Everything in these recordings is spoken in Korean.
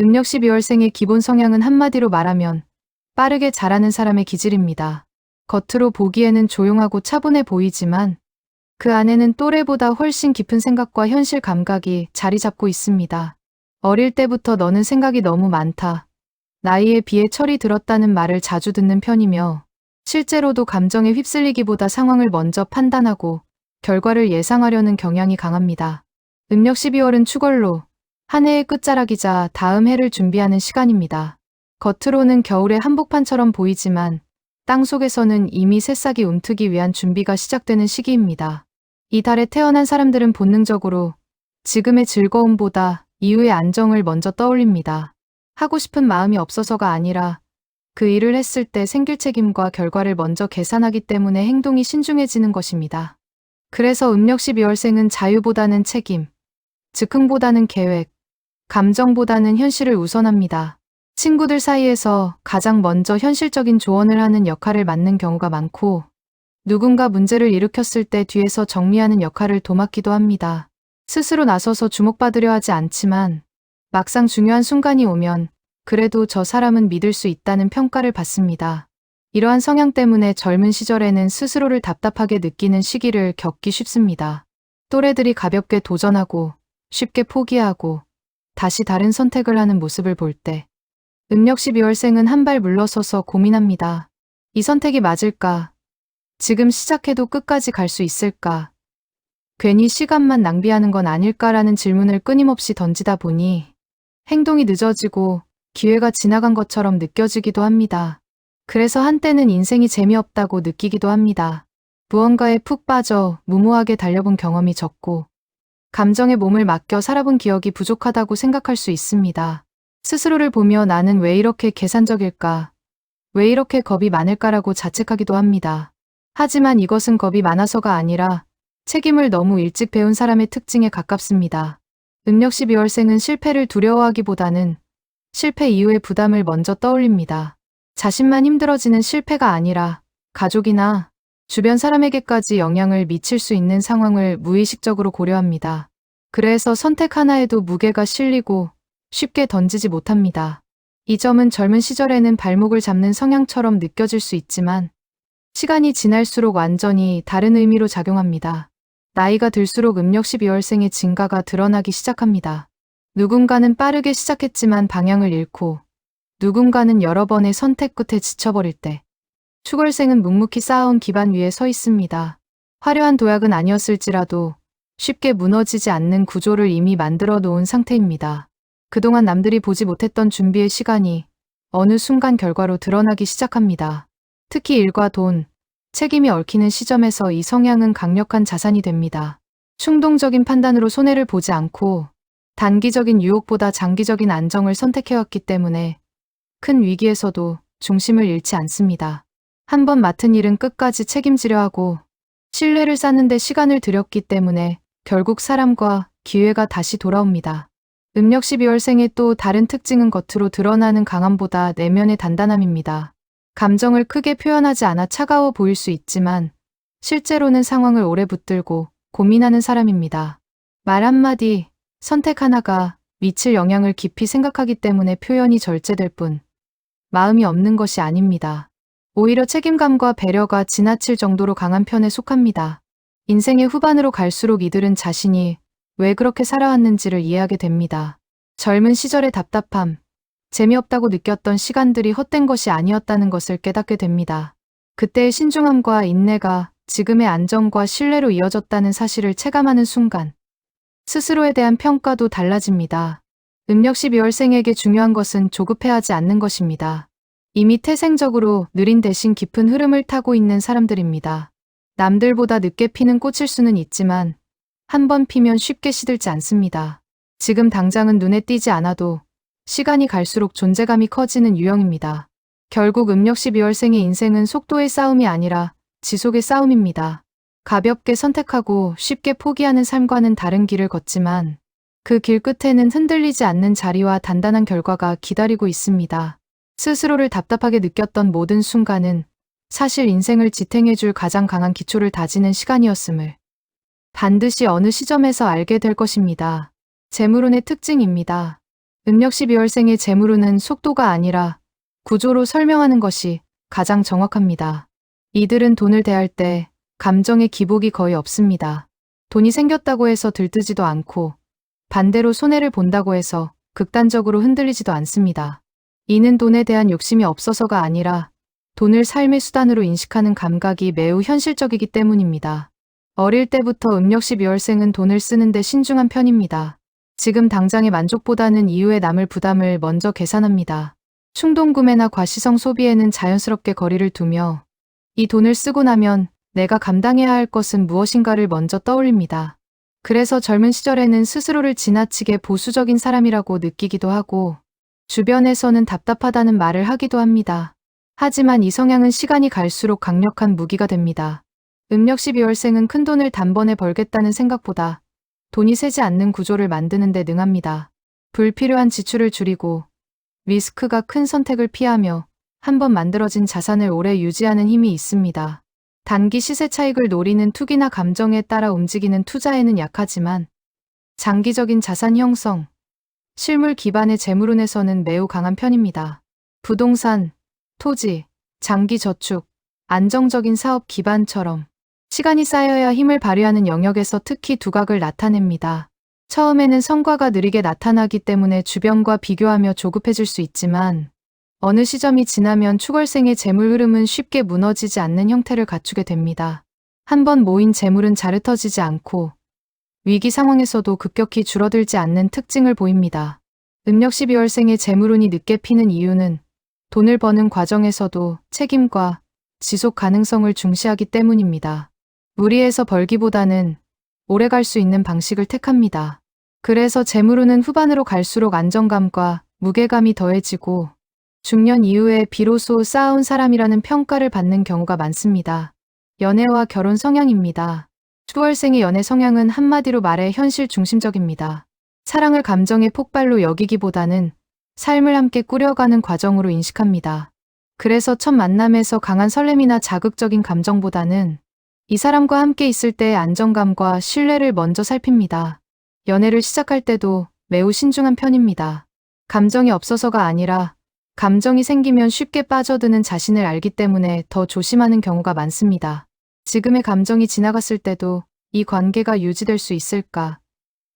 음력 12월생의 기본 성향은 한마디로 말하면 빠르게 자라는 사람의 기질입니다. 겉으로 보기에는 조용하고 차분해 보이지만 그 안에는 또래보다 훨씬 깊은 생각과 현실 감각이 자리 잡고 있습니다. 어릴 때부터 너는 생각이 너무 많다. 나이에 비해 철이 들었다는 말을 자주 듣는 편이며 실제로도 감정에 휩쓸리기보다 상황을 먼저 판단하고 결과를 예상하려는 경향이 강합니다. 음력 12월은 축월로 한 해의 끝자락이자 다음 해를 준비하는 시간입니다. 겉으로는 겨울의 한복판처럼 보이지만 땅 속에서는 이미 새싹이 움트기 위한 준비가 시작되는 시기입니다. 이 달에 태어난 사람들은 본능적으로 지금의 즐거움보다 이후의 안정을 먼저 떠올립니다. 하고 싶은 마음이 없어서가 아니라 그 일을 했을 때 생길 책임과 결과를 먼저 계산하기 때문에 행동이 신중해지는 것입니다. 그래서 음력 12월생은 자유보다는 책임, 즉흥보다는 계획, 감정보다는 현실을 우선합니다. 친구들 사이에서 가장 먼저 현실적인 조언을 하는 역할을 맡는 경우가 많고 누군가 문제를 일으켰을 때 뒤에서 정리하는 역할을 도맡기도 합니다. 스스로 나서서 주목받으려 하지 않지만 막상 중요한 순간이 오면 그래도 저 사람은 믿을 수 있다는 평가를 받습니다. 이러한 성향 때문에 젊은 시절에는 스스로를 답답하게 느끼는 시기를 겪기 쉽습니다. 또래들이 가볍게 도전하고 쉽게 포기하고 다시 다른 선택을 하는 모습을 볼 때 음력 12월생은 한 발 물러서서 고민합니다. 이 선택이 맞을까? 지금 시작해도 끝까지 갈 수 있을까? 괜히 시간만 낭비하는 건 아닐까라는 질문을 끊임없이 던지다 보니 행동이 늦어지고 기회가 지나간 것처럼 느껴지기도 합니다. 그래서 한때는 인생이 재미없다고 느끼기도 합니다. 무언가에 푹 빠져 무모하게 달려본 경험이 적고 감정에 몸을 맡겨 살아본 기억이 부족하다고 생각할 수 있습니다. 스스로를 보며 나는 왜 이렇게 계산적일까? 왜 이렇게 겁이 많을까라고 자책하기도 합니다. 하지만 이것은 겁이 많아서가 아니라 책임을 너무 일찍 배운 사람의 특징에 가깝습니다. 음력 12월생은 실패를 두려워하기보다는 실패 이후의 부담을 먼저 떠올립니다. 자신만 힘들어지는 실패가 아니라 가족이나 주변 사람에게까지 영향을 미칠 수 있는 상황을 무의식적으로 고려합니다. 그래서 선택 하나에도 무게가 실리고 쉽게 던지지 못합니다. 이 점은 젊은 시절에는 발목을 잡는 성향처럼 느껴질 수 있지만 시간이 지날수록 완전히 다른 의미로 작용합니다. 나이가 들수록 음력 12월생의 증가가 드러나기 시작합니다. 누군가는 빠르게 시작했지만 방향을 잃고 누군가는 여러 번의 선택 끝에 지쳐버릴 때 추월생은 묵묵히 쌓아온 기반 위에 서 있습니다. 화려한 도약은 아니었을지라도 쉽게 무너지지 않는 구조를 이미 만들어 놓은 상태입니다. 그동안 남들이 보지 못했던 준비의 시간이 어느 순간 결과로 드러나기 시작합니다. 특히 일과 돈, 책임이 얽히는 시점에서 이 성향은 강력한 자산이 됩니다. 충동적인 판단으로 손해를 보지 않고 단기적인 유혹보다 장기적인 안정을 선택해왔기 때문에 큰 위기에서도 중심을 잃지 않습니다. 한 번 맡은 일은 끝까지 책임지려 하고 신뢰를 쌓는데 시간을 들였기 때문에 결국 사람과 기회가 다시 돌아옵니다. 음력 12월생의 또 다른 특징은 겉으로 드러나는 강함보다 내면의 단단함입니다. 감정을 크게 표현하지 않아 차가워 보일 수 있지만 실제로는 상황을 오래 붙들고 고민하는 사람입니다. 말 한마디, 선택 하나가 미칠 영향을 깊이 생각하기 때문에 표현이 절제될 뿐 마음이 없는 것이 아닙니다. 오히려 책임감과 배려가 지나칠 정도로 강한 편에 속합니다. 인생의 후반으로 갈수록 이들은 자신이 왜 그렇게 살아왔는지를 이해하게 됩니다. 젊은 시절의 답답함, 재미없다고 느꼈던 시간들이 헛된 것이 아니었다는 것을 깨닫게 됩니다. 그때의 신중함과 인내가 지금의 안정과 신뢰로 이어졌다는 사실을 체감하는 순간, 스스로에 대한 평가도 달라집니다. 음력 12월생에게 중요한 것은 조급해하지 않는 것입니다. 이미 태생적으로 느린 대신 깊은 흐름을 타고 있는 사람들입니다. 남들보다 늦게 피는 꽃일 수는 있지만 한 번 피면 쉽게 시들지 않습니다. 지금 당장은 눈에 띄지 않아도 시간이 갈수록 존재감이 커지는 유형입니다. 결국 음력 12월생의 인생은 속도의 싸움이 아니라 지속의 싸움입니다. 가볍게 선택하고 쉽게 포기하는 삶과는 다른 길을 걷지만 그 길 끝에는 흔들리지 않는 자리와 단단한 결과가 기다리고 있습니다. 스스로를 답답하게 느꼈던 모든 순간은 사실 인생을 지탱해줄 가장 강한 기초를 다지는 시간이었음을 반드시 어느 시점에서 알게 될 것입니다. 재물운의 특징입니다. 음력 12월생의 재물운은 속도가 아니라 구조로 설명하는 것이 가장 정확합니다. 이들은 돈을 대할 때 감정의 기복이 거의 없습니다. 돈이 생겼다고 해서 들뜨지도 않고 반대로 손해를 본다고 해서 극단적으로 흔들리지도 않습니다. 이는 돈에 대한 욕심이 없어서가 아니라 돈을 삶의 수단으로 인식하는 감각이 매우 현실적이기 때문입니다. 어릴 때부터 음력 12월생은 돈을 쓰는데 신중한 편입니다. 지금 당장의 만족보다는 이후에 남을 부담을 먼저 계산합니다. 충동 구매나 과시성 소비에는 자연스럽게 거리를 두며 이 돈을 쓰고 나면 내가 감당해야 할 것은 무엇인가를 먼저 떠올립니다. 그래서 젊은 시절에는 스스로를 지나치게 보수적인 사람이라고 느끼기도 하고 주변에서는 답답하다는 말을 하기도 합니다. 하지만 이 성향은 시간이 갈수록 강력한 무기가 됩니다. 음력 12월생은 큰 돈을 단번에 벌겠다는 생각보다 돈이 새지 않는 구조를 만드는 데 능합니다. 불필요한 지출을 줄이고 리스크가 큰 선택을 피하며 한번 만들어진 자산을 오래 유지하는 힘이 있습니다. 단기 시세 차익을 노리는 투기나 감정에 따라 움직이는 투자에는 약하지만 장기적인 자산 형성, 실물 기반의 재물운에서는 매우 강한 편입니다. 부동산, 토지, 장기 저축, 안정적인 사업 기반처럼 시간이 쌓여야 힘을 발휘하는 영역에서 특히 두각을 나타냅니다. 처음에는 성과가 느리게 나타나기 때문에 주변과 비교하며 조급해질 수 있지만 어느 시점이 지나면 추월생의 재물 흐름은 쉽게 무너지지 않는 형태를 갖추게 됩니다. 한번 모인 재물은 잘 흩어지지 않고 위기 상황에서도 급격히 줄어들지 않는 특징을 보입니다. 음력 12월생의 재물운이 늦게 피는 이유는 돈을 버는 과정에서도 책임과 지속 가능성을 중시하기 때문입니다. 무리해서 벌기보다는 오래 갈 수 있는 방식을 택합니다. 그래서 재물운은 후반으로 갈수록 안정감과 무게감이 더해지고 중년 이후에 비로소 쌓아온 사람이라는 평가를 받는 경우가 많습니다. 연애와 결혼 성향입니다. 추월생의 연애 성향은 한마디로 말해 현실 중심적입니다. 사랑을 감정의 폭발로 여기기보다는 삶을 함께 꾸려가는 과정으로 인식합니다. 그래서 첫 만남에서 강한 설렘이나 자극적인 감정보다는 이 사람과 함께 있을 때의 안정감과 신뢰를 먼저 살핍니다. 연애를 시작할 때도 매우 신중한 편입니다. 감정이 없어서가 아니라 감정이 생기면 쉽게 빠져드는 자신을 알기 때문에 더 조심하는 경우가 많습니다. 지금의 감정이 지나갔을 때도 이 관계가 유지될 수 있을까?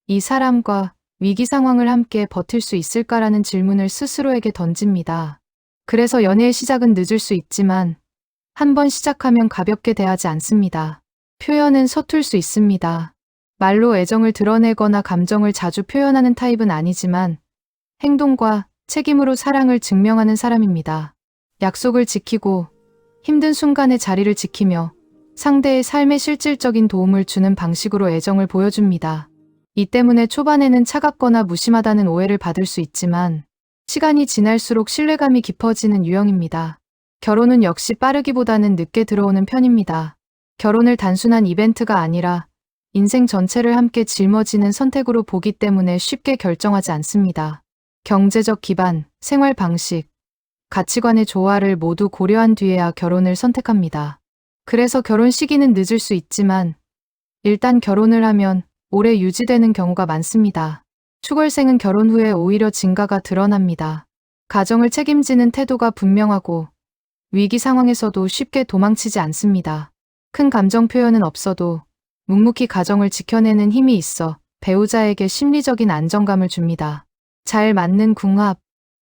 이 사람과 위기 상황을 함께 버틸 수 있을까라는 질문을 스스로에게 던집니다. 그래서 연애의 시작은 늦을 수 있지만 한번 시작하면 가볍게 대하지 않습니다. 표현은 서툴 수 있습니다. 말로 애정을 드러내거나 감정을 자주 표현하는 타입은 아니지만 행동과 책임으로 사랑을 증명하는 사람입니다. 약속을 지키고 힘든 순간에 자리를 지키며 상대의 삶에 실질적인 도움을 주는 방식으로 애정을 보여줍니다. 이 때문에 초반에는 차갑거나 무심하다는 오해를 받을 수 있지만 시간이 지날수록 신뢰감이 깊어지는 유형입니다. 결혼은 역시 빠르기보다는 늦게 들어오는 편입니다. 결혼을 단순한 이벤트가 아니라 인생 전체를 함께 짊어지는 선택으로 보기 때문에 쉽게 결정하지 않습니다. 경제적 기반, 생활 방식, 가치관의 조화를 모두 고려한 뒤에야 결혼을 선택합니다. 그래서 결혼 시기는 늦을 수 있지만 일단 결혼을 하면 오래 유지되는 경우가 많습니다. 추월생은 결혼 후에 오히려 증가가 드러납니다. 가정을 책임지는 태도가 분명하고 위기 상황에서도 쉽게 도망치지 않습니다. 큰 감정 표현은 없어도 묵묵히 가정을 지켜내는 힘이 있어 배우자에게 심리적인 안정감을 줍니다. 잘 맞는 궁합.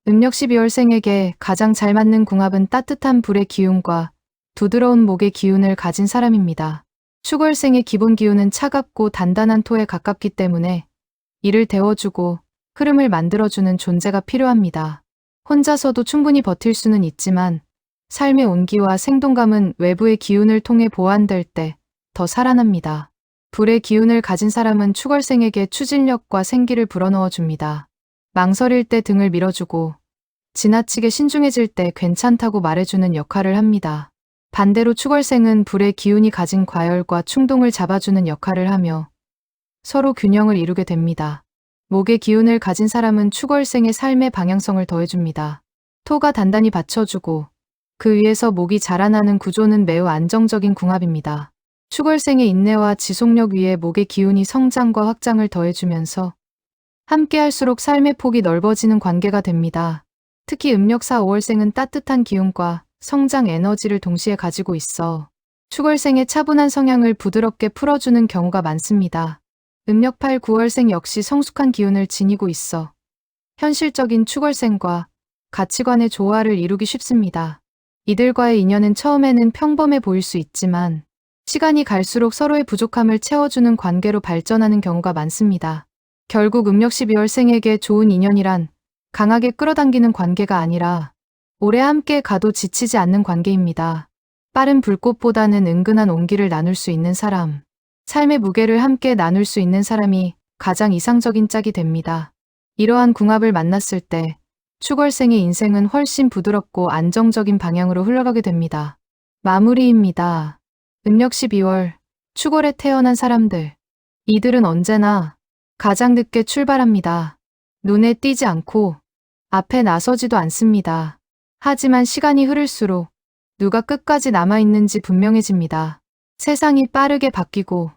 음력 12월생에게 가장 잘 맞는 궁합은 따뜻한 불의 기운과 부드러운 목의 기운을 가진 사람입니다. 축월생의 기본 기운은 차갑고 단단한 토에 가깝기 때문에 이를 데워주고 흐름을 만들어주는 존재가 필요합니다. 혼자서도 충분히 버틸 수는 있지만 삶의 온기와 생동감은 외부의 기운을 통해 보완될 때 더 살아납니다. 불의 기운을 가진 사람은 축월생에게 추진력과 생기를 불어넣어 줍니다. 망설일 때 등을 밀어주고 지나치게 신중해질 때 괜찮다고 말해주는 역할을 합니다. 반대로 축월생은 불의 기운이 가진 과열과 충동을 잡아주는 역할을 하며 서로 균형을 이루게 됩니다. 목의 기운을 가진 사람은 축월생의 삶의 방향성을 더해줍니다. 토가 단단히 받쳐주고 그 위에서 목이 자라나는 구조는 매우 안정적인 궁합입니다. 축월생의 인내와 지속력 위에 목의 기운이 성장과 확장을 더해주면서 함께할수록 삶의 폭이 넓어지는 관계가 됩니다. 특히 음력사 5월생은 따뜻한 기운과 성장 에너지를 동시에 가지고 있어 축월생의 차분한 성향을 부드럽게 풀어주는 경우가 많습니다. 음력 8, 9월생 역시 성숙한 기운을 지니고 있어 현실적인 축월생과 가치관의 조화를 이루기 쉽습니다. 이들과의 인연은 처음에는 평범해 보일 수 있지만 시간이 갈수록 서로의 부족함을 채워주는 관계로 발전하는 경우가 많습니다. 결국 음력 12월생에게 좋은 인연이란 강하게 끌어당기는 관계가 아니라 오래 함께 가도 지치지 않는 관계입니다. 빠른 불꽃보다는 은근한 온기를 나눌 수 있는 사람, 삶의 무게를 함께 나눌 수 있는 사람이 가장 이상적인 짝이 됩니다. 이러한 궁합을 만났을 때 축월생의 인생은 훨씬 부드럽고 안정적인 방향으로 흘러가게 됩니다. 마무리입니다. 음력 12월, 축월에 태어난 사람들. 이들은 언제나 가장 늦게 출발합니다. 눈에 띄지 않고 앞에 나서지도 않습니다. 하지만 시간이 흐를수록 누가 끝까지 남아있는지 분명해집니다. 세상이 빠르게 바뀌고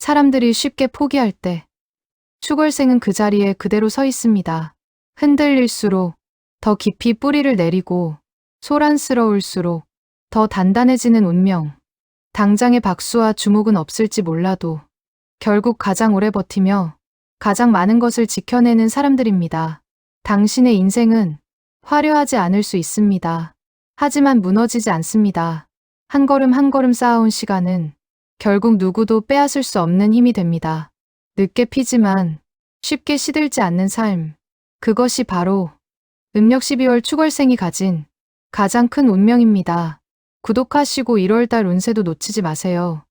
사람들이 쉽게 포기할 때 축월생은 그 자리에 그대로 서 있습니다. 흔들릴수록 더 깊이 뿌리를 내리고 소란스러울수록 더 단단해지는 운명. 당장의 박수와 주목은 없을지 몰라도 결국 가장 오래 버티며 가장 많은 것을 지켜내는 사람들입니다. 당신의 인생은 화려하지 않을 수 있습니다. 하지만 무너지지 않습니다. 한 걸음 한 걸음 쌓아온 시간은 결국 누구도 빼앗을 수 없는 힘이 됩니다. 늦게 피지만 쉽게 시들지 않는 삶. 그것이 바로 음력 12월 축월생이 가진 가장 큰 운명입니다. 구독하시고 1월달 운세도 놓치지 마세요.